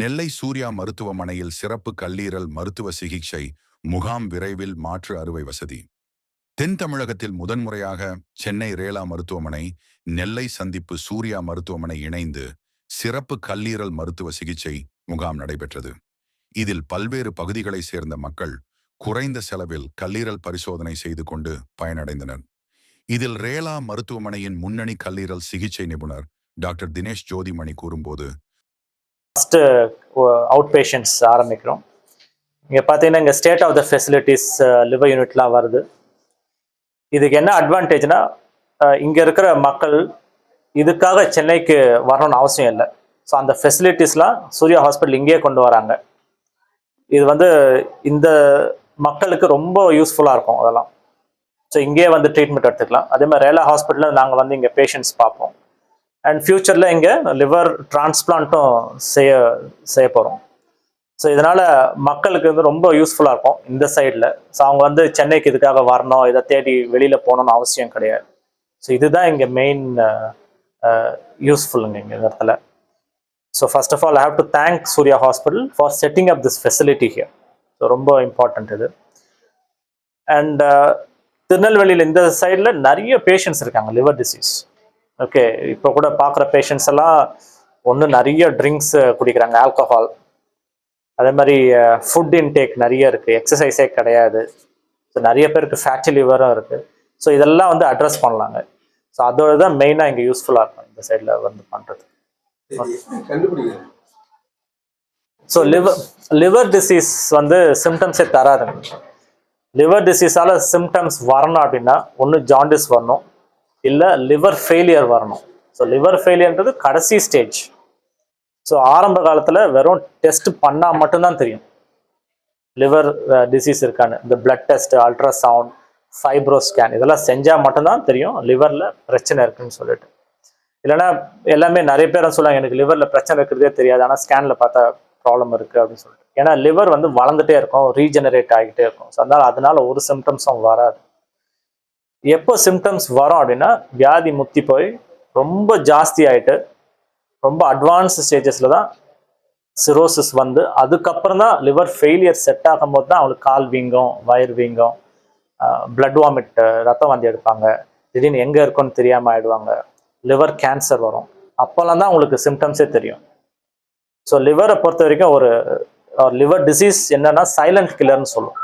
நெல்லை சூர்யா மருத்துவமனையில் சிறப்பு கல்லீரல் மருத்துவ சிகிச்சை முகாம் விரைவில் மாற்று அறுவை வசதி. தென் தமிழகத்தில் முதன்முறையாக சென்னை ரேலா மருத்துவமனை நெல்லை சந்திப்பு சூர்யா மருத்துவமனை இணைந்து சிறப்பு கல்லீரல் மருத்துவ சிகிச்சை முகாம் நடைபெற்றது. இதில் பல்வேறு பகுதிகளைச் சேர்ந்த மக்கள் குறைந்த செலவில் கல்லீரல் பரிசோதனை செய்து கொண்டு பயனடைந்தனர். இதில் ரேலா மருத்துவமனையின் முன்னணி கல்லீரல் சிகிச்சை நிபுணர் டாக்டர் தினேஷ் ஜோதிமணி கூறும்போது ஃபஸ்ட்டு அவுட் பேஷண்ட்ஸ் ஆரம்பிக்கிறோம். இங்கே பார்த்தீங்கன்னா இங்கே state of the facilities liver uh, யூனிட்லாம் வருது. இதுக்கு என்ன அட்வான்டேஜ்னா uh, இங்கே இருக்கிற மக்கள் இதுக்காக சென்னைக்கு வரணும்னு அவசியம் இல்லை. ஸோ அந்த ஃபெசிலிட்டிஸ்லாம் சூர்யா ஹாஸ்பிட்டல் இங்கேயே கொண்டு வராங்க. இது வந்து இந்த மக்களுக்கு ரொம்ப யூஸ்ஃபுல்லாக இருக்கும் அதெல்லாம். ஸோ இங்கேயே வந்து ட்ரீட்மெண்ட் எடுத்துக்கலாம். அதே மாதிரி ரேலா ஹாஸ்பிட்டலில் நாங்கள் வந்து இங்கே பேஷண்ட்ஸ் பார்ப்போம். அண்ட் ஃப்யூச்சரில் இங்கே லிவர் டிரான்ஸ்பிளான்ட்டும் செய்ய செய்ய போகிறோம் ஸோ இதனால் மக்களுக்கு வந்து ரொம்ப யூஸ்ஃபுல்லாக இருக்கும் இந்த சைடில் ஸோ அவங்க வந்து சென்னைக்கு இதுக்காக வரணும் இதை தேடி வெளியில் போகணும்னு அவசியம் கிடையாது. ஸோ இதுதான் இங்கே மெயின் யூஸ்ஃபுல்லுங்க இங்கே இந்த இடத்துல. So first of all I have to thank Surya hospital for setting up this facility here so ரொம்ப இம்பார்ட்டண்ட் இது. அண்ட் திருநெல்வேலியில் இந்த சைடில் நிறைய பேஷண்ட்ஸ் இருக்காங்க லிவர் டிசீஸ் ஓகே இப்போ கூட பார்க்குற பேஷண்ட்ஸ் எல்லாம் ஒன்று நிறைய ட்ரிங்க்ஸ் குடிக்கிறாங்க ஆல்கஹால் அதே மாதிரி ஃபுட் இன்டேக் நிறைய இருக்குது எக்ஸசைஸே கிடையாது. ஸோ நிறைய பேருக்கு ஃபேட்டி லிவரும் இருக்குது ஸோ இதெல்லாம் வந்து அட்ரஸ் பண்ணலாங்க. ஸோ அதோட தான் மெயினாக இங்கே யூஸ்ஃபுல்லாக இருக்கும் இந்த சைடில் வந்து பண்ணுறது ஸோ லிவர் லிவர் டிசீஸ் வந்து சிம்டம்ஸே தராதுங்க. லிவர் டிசீஸால் சிம்டம்ஸ் வரணும் அப்படின்னா ஒன்று ஜாண்டிஸ் வரணும் இல்லை லிவர் ஃபெயிலியர் வரணும். ஸோ லிவர் ஃபெயிலியர்ன்றது கடைசி ஸ்டேஜ் ஸோ ஆரம்ப காலத்தில் வெறும் டெஸ்ட் பண்ணால் மட்டும்தான் தெரியும். லிவர் டிசீஸ் இருக்கான்னு. இந்த blood test ultrasound fibro scan இதெல்லாம் செஞ்சால் மட்டும்தான் தெரியும். லிவரில் பிரச்சனை இருக்குன்னு சொல்லிட்டு. இல்லைன்னா எல்லாமே நிறைய பேரும் சொல்லுவாங்க எனக்கு லிவரில் பிரச்சனை இருக்கிறதே தெரியாது. ஆனால் ஸ்கேனில் பார்த்தா ப்ராப்ளம் இருக்குது அப்படின்னு சொல்லிட்டு. ஏன்னா லிவர் வந்து வளர்ந்துட்டே இருக்கும் ரீஜெனரேட் ஆகிட்டே இருக்கும். ஸோ அதனால் அதனால ஒரு சிம்டம்ஸும் வராது. எப்போ சிம்டம்ஸ் வரும் அப்படின்னா வியாதி முத்தி போய் ரொம்ப ஜாஸ்தி ஆகிட்டு ரொம்ப அட்வான்ஸ் ஸ்டேஜஸில் தான் சிரோசிஸ் வந்து. அதுக்கப்புறம் தான் லிவர் ஃபெயிலியர் செட் ஆகும்போது தான் அவங்களுக்கு கால் வீங்கும் வயிறு வீங்கும். பிளட் வாமிட் ரத்தம் வாந்தி எடுப்பாங்க. திடீர்னு எங்கே இருக்குன்னு தெரியாமல் ஆயிடுவாங்க. லிவர் கேன்சர் வரும். அப்போல்லாம் தான் அவங்களுக்கு சிம்டம்ஸே தெரியும். ஸோ லிவரை பொறுத்த வரைக்கும் ஒரு லிவர் டிசீஸ் என்னன்னா சைலண்ட் கில்லர்னு சொல்லுவோம்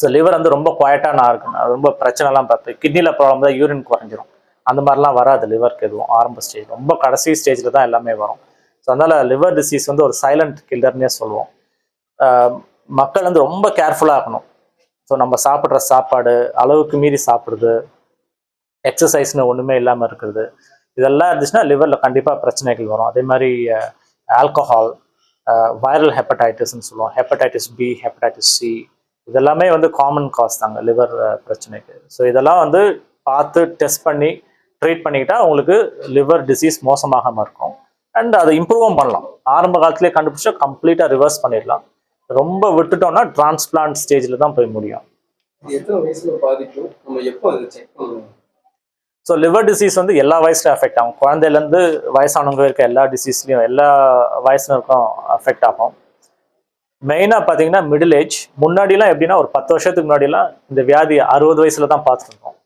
ஸோ லிவர் வந்து ரொம்ப குவாய்ட்டாக நான் இருக்கு ரொம்ப பிரச்சனைலாம் பார்த்து கிட்னியில் ப்ராப்ளம் தான் யூரின் குறைஞ்சிரும். அந்த மாதிரிலாம் வராது லிவருக்கு எதுவும் ஆரம்ப ஸ்டேஜ் ரொம்ப கடைசி ஸ்டேஜில் தான் எல்லாமே வரும். ஸோ அதனால் லிவர் டிசீஸ் வந்து ஒரு சைலண்ட் கில்லர்னே சொல்லுவோம். மக்கள் வந்து ரொம்ப கேர்ஃபுல்லாக இருக்கணும். ஸோ நம்ம சாப்பிட்ற சாப்பாடு அளவுக்கு மீறி சாப்பிடுறது எக்ஸசைஸ்னு ஒன்றுமே இல்லாமல் இருக்கிறது இதெல்லாம் இருந்துச்சுன்னா லிவரில் கண்டிப்பாக பிரச்சனைகள் வரும். அதே மாதிரி ஆல்கஹால் வைரல் ஹெப்படைட்டிஸ்ன்னு சொல்லுவோம். ஹெப்படைட்டிஸ் பி ஹெப்படைட்டிஸ் சி இதெல்லாமே வந்து காமன் காஸ் தாங்க லிவர் பிரச்சனைக்கு. ஸோ இதெல்லாம் வந்து பார்த்து டெஸ்ட் பண்ணி ட்ரீட் பண்ணிக்கிட்டா உங்களுக்கு லிவர் டிசீஸ் மோசமாகாமல் இருக்கும். அண்ட் அதை இம்ப்ரூவும் பண்ணலாம். ஆரம்ப காலத்திலே கண்டுபிடிச்சா கம்ப்ளீட்டாக ரிவர்ஸ் பண்ணிடலாம். ரொம்ப விட்டுட்டோம்னா டிரான்ஸ்பிளான்ட் ஸ்டேஜில் தான் போய் முடியும். ஸோ லிவர் டிசீஸ் வந்து எல்லா வயசுலையும் அஃபெக்ட் ஆகும். குழந்தையிலேருந்து வயசானவங்க இருக்க எல்லா டிசீஸ்லையும் எல்லா வயசுனருக்கும் அஃபெக்ட் ஆகும். மெயினாக பார்த்தீங்கன்னா மிடில் ஏஜ் முன்னாடிலாம் எப்படின்னா ஒரு பத்து வருஷத்துக்கு முன்னாடிலாம் இந்த வியாதி அறுபது வயசுல தான் பார்த்துருக்கோம்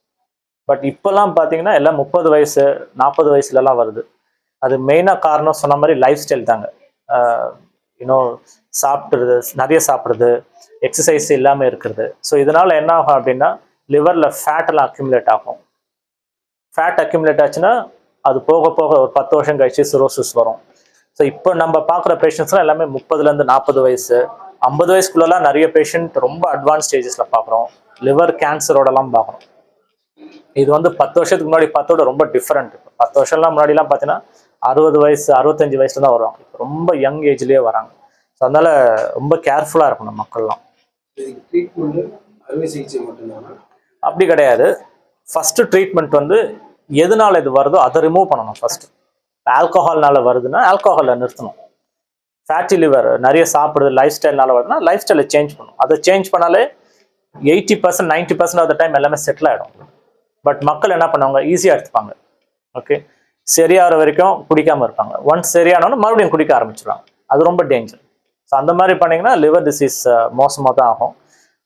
பட் இப்போல்லாம் பார்த்தீங்கன்னா எல்லாம் முப்பது வயசு நாற்பது வயசுலலாம் வருது. அது மெயினாக காரணம் சொன்ன மாதிரி லைஃப் ஸ்டைல் தாங்க இன்னும் சாப்பிட்றது நிறைய சாப்பிட்றது எக்ஸசைஸ் இல்லாமல் இருக்கிறது. ஸோ இதனால் என்ன ஆகும் அப்படின்னா லிவரில் ஃபேட்டெல்லாம் அக்யூமுலேட் ஆகும். ஃபேட் அக்யூமுலேட் ஆச்சுன்னா அது போக போக ஒரு பத்து வருஷம் கழிச்சு சிரோசிஸ் வரும். ஸோ இப்போ நம்ம பார்க்குற பேஷண்ட்ஸ்லாம் எல்லாமே முப்பதுலேருந்து நாற்பது வயசு. ஐம்பது வயசுக்குள்ளலாம் நிறைய பேஷண்ட் ரொம்ப அட்வான்ஸ் ஸ்டேஜஸில் பார்க்குறோம். லிவர் கேன்சரோடலாம் பார்க்குறோம். இது வந்து பத்து வருஷத்துக்கு முன்னாடி பார்த்தோட ரொம்ப டிஃப்ரெண்ட் பத்து வருஷம்லாம் முன்னாடிலாம் பார்த்தீங்கன்னா அறுபது வயசு அறுபத்தஞ்சு வயசுல தான் வருவாங்க. இப்போ ரொம்ப யங் ஏஜ்லேயே வராங்க. ஸோ அதனால ரொம்ப கேர்ஃபுல்லாக இருக்கணும் மக்கள்லாம். அப்படி கிடையாது. ஃபர்ஸ்ட் ட்ரீட்மெண்ட் வந்து எதனால இது வருதோ அதை ரிமூவ் பண்ணணும் ஃபர்ஸ்ட் ஆல்கஹால்னால வருதுன்னா ஆல்கஹாலை நிறுத்தணும். ஃபேட்டி லிவர் நிறைய சாப்பிடுறது லைஃப் ஸ்டைல்னால வருதுன்னா லைஃப் ஸ்டைலை சேஞ்ச் பண்ணணும் அதை சேஞ்ச் பண்ணாலே eighty percent ninety percent of the time எல்லாமே செட்டில் ஆகிடும் பட் மக்கள் என்ன பண்ணுவாங்க? ஈஸியாக எடுத்துப்பாங்க. ஓகே சரியாகிற வரைக்கும் குடிக்காமல் இருப்பாங்க. ஒன்ஸ் சரியானோன்னு மறுபடியும் குடிக்க ஆரம்பிச்சிடுவாங்க அது ரொம்ப டேஞ்சர் ஸோ அந்த மாதிரி பண்ணிங்கன்னா லிவர் டிசீஸ் மோசமாக தான் ஆகும்.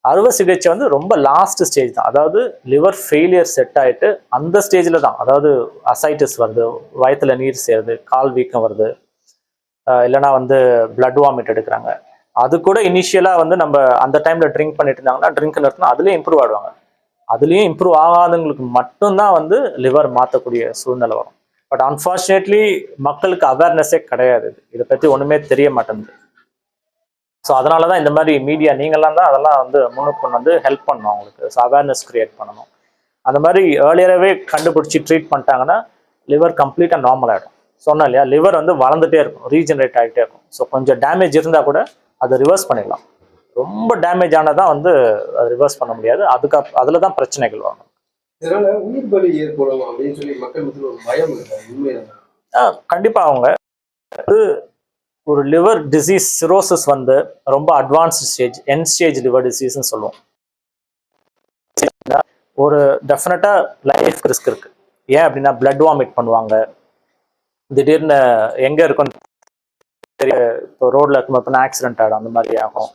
அறுவை சிகிச்சை வந்து ரொம்ப லாஸ்ட் ஸ்டேஜ் தான். அதாவது லிவர் ஃபெயிலியர் செட் ஆகிட்டு அந்த ஸ்டேஜில் தான். அதாவது அசைட்டிஸ் வருது வயத்தில் நீர் சேருது கால் வீக்கம் வருது. இல்லைனா இல்லைன்னா வந்து பிளட் வாமிட் எடுக்கிறாங்க. அது கூட இனிஷியலாக வந்து நம்ம அந்த டைமில் ட்ரிங்க் பண்ணிட்டு இருந்தாங்கன்னா ட்ரிங்க் நிறுத்தினா அதுலேயும் இம்ப்ரூவ் ஆடுவாங்க அதுலேயும் இம்ப்ரூவ் ஆகாதவங்களுக்கு மட்டும்தான் வந்து லிவர் மாற்றக்கூடிய சூழ்நிலை வரும். பட் அன்ஃபார்ச்சுனேட்லி மக்களுக்கு அவேர்னஸே கிடையாது. இதை பற்றி ஒன்றுமே தெரிய மாட்டேங்குது. ஸோ அதனால தான் இந்த மாதிரி மீடியா நீங்களாம் தான் அதெல்லாம் வந்து முன்னுக்கு கொண்டு வந்து ஹெல்ப் பண்ணணும் அவங்களுக்கு. ஸோ அவேர்னஸ் கிரியேட் பண்ணணும். அந்த மாதிரி ஏர்லியராகவே கண்டுபிடிச்சி ட்ரீட் பண்ணிட்டாங்கன்னா லிவர் கம்ப்ளீட்டாக நார்மல் ஆகிடும் சொன்னேன் இல்லையா? லிவர் வந்து வளர்ந்துட்டே இருக்கும். ரீஜெனரேட் ஆகிட்டே இருக்கும். ஸோ கொஞ்சம் டேமேஜ் இருந்தால் கூட அதை ரிவர்ஸ் பண்ணிடலாம். ரொம்ப டேமேஜ் ஆனதான் வந்து அதை ரிவர்ஸ் பண்ண முடியாது. அதுக்கு அதில் தான் பிரச்சனைகள் வரும். இதனால உயிர் பலி ஏற்படும் அப்படின்னு சொல்லி மக்கள் மத்தியில் ஒரு பயம் இருக்கு? உண்மையான ஆ, கண்டிப்பா அவங்க அது ஒரு லிவர் டிசீஸ் சிரோசிஸ் வந்து ரொம்ப advanced stage end stage liver டிசீஸ்னு சொல்லுவோம். ஒரு டெஃபினட்டாக லைஃப் ரிஸ்க் இருக்கு. ஏன் அப்படின்னா பிளட் வாமிட் பண்ணுவாங்க. திடீர்னு எங்கே இருக்கும் தெரிய இப்போ ரோட்ல இருக்கும் ஆக்சிடென்ட் ஆகிடும் அந்த மாதிரி ஆகும்.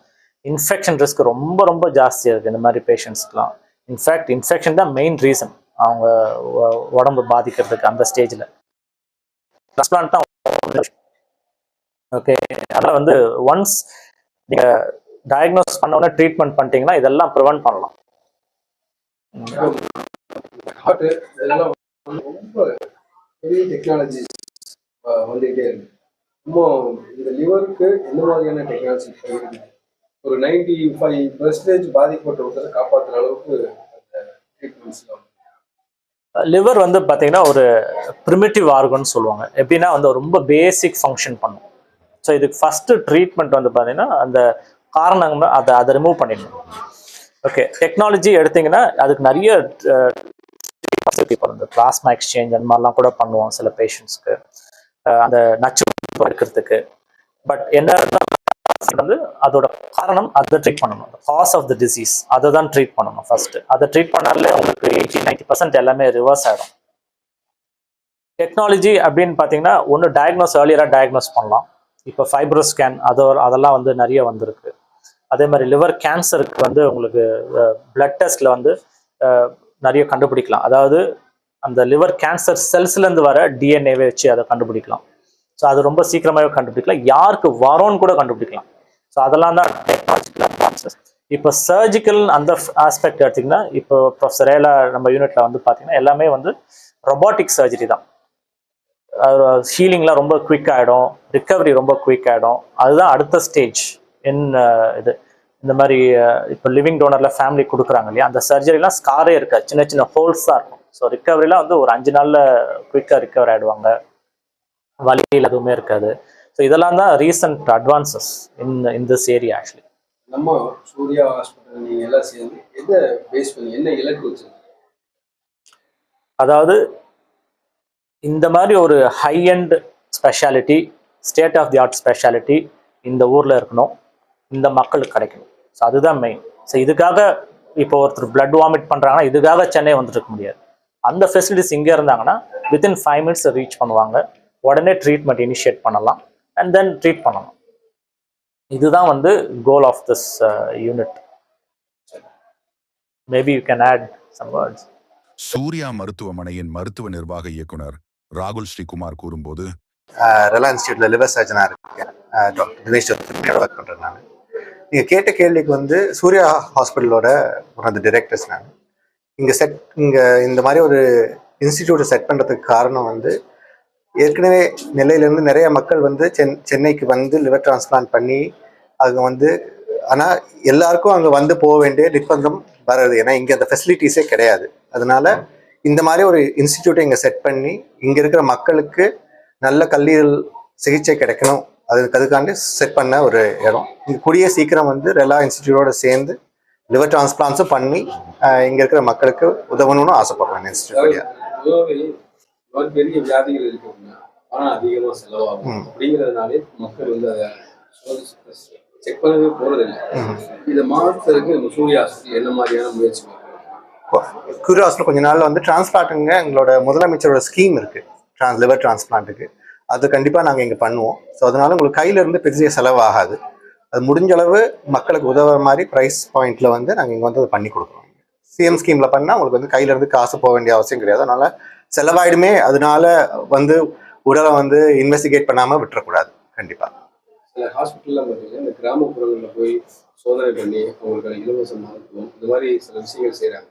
இன்ஃபெக்ஷன் ரிஸ்க் ரொம்ப ரொம்ப ஜாஸ்தியாக இருக்குது இந்த மாதிரி பேஷண்ட்ஸ்க்குலாம் இன்ஃபேக்ட் இன்ஃபெக்ஷன் தான் மெயின் ரீசன் அவங்க உடம்பு பாதிக்கிறதுக்கு அந்த ஸ்டேஜில் ட்ரான்ஸ்பிளான்ட் தான் ஓகே அதனால் வந்து ஒன்ஸ் நீங்கள் டயக்னோஸ் பண்ண உடனே ட்ரீட்மெண்ட் பண்ணிட்டீங்கன்னா இதெல்லாம் ப்ரிவென்ட் பண்ணலாம். ரொம்ப பெரிய டெக்னாலஜி வந்துகிட்டே இருக்கு. இன்னும் இந்த லிவருக்கு எந்த மாதிரியான டெக்னாலஜி ஒரு நைன்டி ஃபைவ் பர்சன்டேஜ் பாதிக்கப்பட்ட ஒருத்தரை காப்பாற்றுற அளவுக்கு ட்ரீட்மெண்ட்ஸ்லாம் லிவர் வந்து பார்த்தீங்கன்னா ஒரு ப்ரிமிட்டிவ் ஆர்கன் சொல்லுவாங்க. எப்படின்னா வந்து ரொம்ப பேசிக் ஃபங்க்ஷன் பண்ணும். ஸோ இதுக்கு ஃபஸ்ட்டு ட்ரீட்மெண்ட் வந்து பார்த்தீங்கன்னா அந்த காரணங்கள் அதை அதை ரிமூவ் பண்ணிடணும். ஓகே டெக்னாலஜி எடுத்தீங்கன்னா அதுக்கு நிறைய இப்போ இந்த பிளாஸ்மா எக்ஸ்சேஞ்ச் அந்த மாதிரிலாம் கூட பண்ணுவோம் சில பேஷண்ட்ஸ்க்கு அந்த நச்சு இருக்கிறதுக்கு பட் என்ன வந்து அதோட காரணம் அதை ட்ரீட் பண்ணணும். காஸ் ஆஃப் த டிசீஸ் அதை தான் ட்ரீட் பண்ணணும் ஃபர்ஸ்ட் அதை ட்ரீட் பண்ணாலே உங்களுக்கு எயிட்டி நைன்டி பர்சன்ட் எல்லாமே ரிவர்ஸ் ஆகிடும் டெக்னாலஜி அப்படின்னு பார்த்தீங்கன்னா ஒன்று டயக்னோஸ் ஏர்லியராக டயக்னோஸ் பண்ணலாம். இப்போ ஃபைப்ரோ ஸ்கேன் அதோ அதெல்லாம் வந்து நிறைய வந்திருக்கு. அதே மாதிரி லிவர் கேன்சருக்கு வந்து உங்களுக்கு பிளட் டெஸ்ட்டில் வந்து நிறைய கண்டுபிடிக்கலாம். அதாவது அந்த லிவர் கேன்சர் செல்ஸ்லேருந்து வர டிஎன்ஏவை வச்சு அதை கண்டுபிடிக்கலாம். ஸோ அது ரொம்ப சீக்கிரமாகவே கண்டுபிடிக்கலாம். யாருக்கு வரோன்னு கூட கண்டுபிடிக்கலாம். ஸோ அதெல்லாம் தான் டெக்னாலஜிக்கல் அட்வான்சஸ் இப்போ சர்ஜிக்கல் அந்த ஆஸ்பெக்ட் எடுத்திங்கன்னா இப்போ ப்ரொஃபஸர் ஏலா நம்ம யூனிட்டில் வந்து பார்த்தீங்கன்னா எல்லாமே வந்து ரொபாட்டிக் சர்ஜரி தான். ஹீலிங்லாம் ரொம்ப குயிக் ஆகிடும் ரிக்கவரி ரொம்ப குயிக் ஆகிடும் அதுதான் அடுத்த ஸ்டேஜ் இன் இது. இந்த மாதிரி இப்போ லிவிங் டோனரில் ஃபேமிலி கொடுக்குறாங்க இல்லையா? அந்த சர்ஜரிலாம் ஸ்காரே இருக்காது. சின்ன சின்ன ஹோல்ஸ் தான் இருக்கும். ஸோ ரிக்கவரிலாம் வந்து ஒரு அஞ்சு நாளில் குயிக்காக ரிக்கவர் ஆகிடுவாங்க வலியில் எதுவுமே இருக்காது. ஸோ இதெல்லாம் தான் recent advances in in this area actually நம்ம சூர்யா ஹாஸ்பிட்டல் நீங்க எல்லாம் சேர்ந்து எதை பேஸ் பண்ணி என்ன இலக்கு வச்சு அதாவது இந்த மாதிரி ஒரு high end specialty state of the art specialty இந்த ஊரில் இருக்கணும். இந்த மக்களுக்கு கிடைக்கணும். ஸோ அதுதான் மெயின் ஸோ இதுக்காக இப்போ ஒருத்தர் பிளட் வாமிட் பண்ணுறாங்கன்னா இதுக்காக சென்னை வந்துட்டு இருக்க முடியாது. அந்த ஃபெசிலிட்டிஸ் இங்கே இருந்தாங்கன்னா வித்தின் ஃபைவ் மினிட்ஸ் ரீச் பண்ணுவாங்க. உடனே ட்ரீட்மெண்ட் இனிஷியேட் பண்ணலாம். அண்ட் தென் ட்ரீட் பண்ணலாம். இதுதான் வந்து goal of this unit maybe you can add some words Surya மருத்துவமனையின் மருத்துவ நிர்வாக இயக்குனர் ராகுல் ஸ்ரீகுமார் கூறும்போது ரிலையன்ஸ் இன்ஸ்டியூட்ல லிவர் சர்ஜனாக இருக்கேன் டாக்டர் தினேஷ் ஒர்க் பண்ணுறேன் நான். நீங்கள் கேட்ட கேள்விக்கு வந்து சூர்யா ஹாஸ்பிட்டலோட ஒன் ஆஃப் த டிரெக்டர்ஸ் நான். இங்கே செட் இங்கே இந்த மாதிரி ஒரு இன்ஸ்டிடியூட்டை செட் பண்ணுறதுக்கு காரணம் வந்து ஏற்கனவே நிலையிலேருந்து நிறைய மக்கள் வந்து சென் சென்னைக்கு வந்து லிவர் டிரான்ஸ்பிளான்ட் பண்ணி அங்கே வந்து ஆனால் எல்லாருக்கும் அங்கே வந்து போக வேண்டிய நிர்பந்தம் வராது ஏன்னா இங்கே அந்த ஃபெசிலிட்டிஸே கிடையாது. அதனால இந்த மாதிரி ஒரு இன்ஸ்டிடியூட்டை இங்கே செட் பண்ணி இங்கே இருக்கிற மக்களுக்கு நல்ல கல்லீரல் சிகிச்சை கிடைக்கணும். அதுக்கு அதுக்காண்டி செட் பண்ண ஒரு இடம். இங்கே கூடிய சீக்கிரம் வந்து ரெலா இன்ஸ்டிடியூட்டோட சேர்ந்து லிவர் டிரான்ஸ்பிளான்ஸும் பண்ணி இங்க இருக்கிற மக்களுக்கு உதவணும்னு ஆசைப்படுறேன் இன்ஸ்டிடியூட் பெரிய வியாதிகள் செலவாகும். அப்படிங்கிறதுனாலே மக்கள் வந்து அதை செக் பண்ணவே போறதில்லை. இதை மாற்றுறதுக்கு நம்ம சூர்யா என்ன மாதிரியான முயற்சி மேற்கொள்ளும்? குரு ஹாஸ்பிட்டல் கொஞ்ச நாளில் வந்து டிரான்ஸ்பிளான்ட்டுங்க எங்களோட முதலமைச்சரோட ஸ்கீம் இருக்குது ட்ரான்ஸ் லிவர் டிரான்ஸ்பிளான்ட்டுக்கு அது கண்டிப்பாக நாங்கள் இங்கே பண்ணுவோம். ஸோ அதனால உங்களுக்கு கையில இருந்து பெரிய செலவாகாது. அது முடிஞ்ச அளவு மக்களுக்கு உதவுற மாதிரி ப்ரைஸ் பாயிண்ட்ல வந்து நாங்கள் இங்கே வந்து அதை பண்ணி கொடுக்குறோம். சிஎம் ஸ்கீமில் பண்ணால் உங்களுக்கு வந்து கையில இருந்து காசு போக வேண்டிய அவசியம் கிடையாது. அதனால செலவாயிடுமே. அதனால வந்து உடலை வந்து இன்வெஸ்டிகேட் பண்ணாமல் விட்டுறக்கூடாது. கண்டிப்பாக சில ஹாஸ்பிட்டலில் பார்த்தீங்கன்னா இந்த கிராமப்புறங்களில் போய் சோதனை பண்ணி அவங்களுக்கு இலவச மருத்துவம் இந்த மாதிரி சில விஷயங்கள் செய்கிறாங்க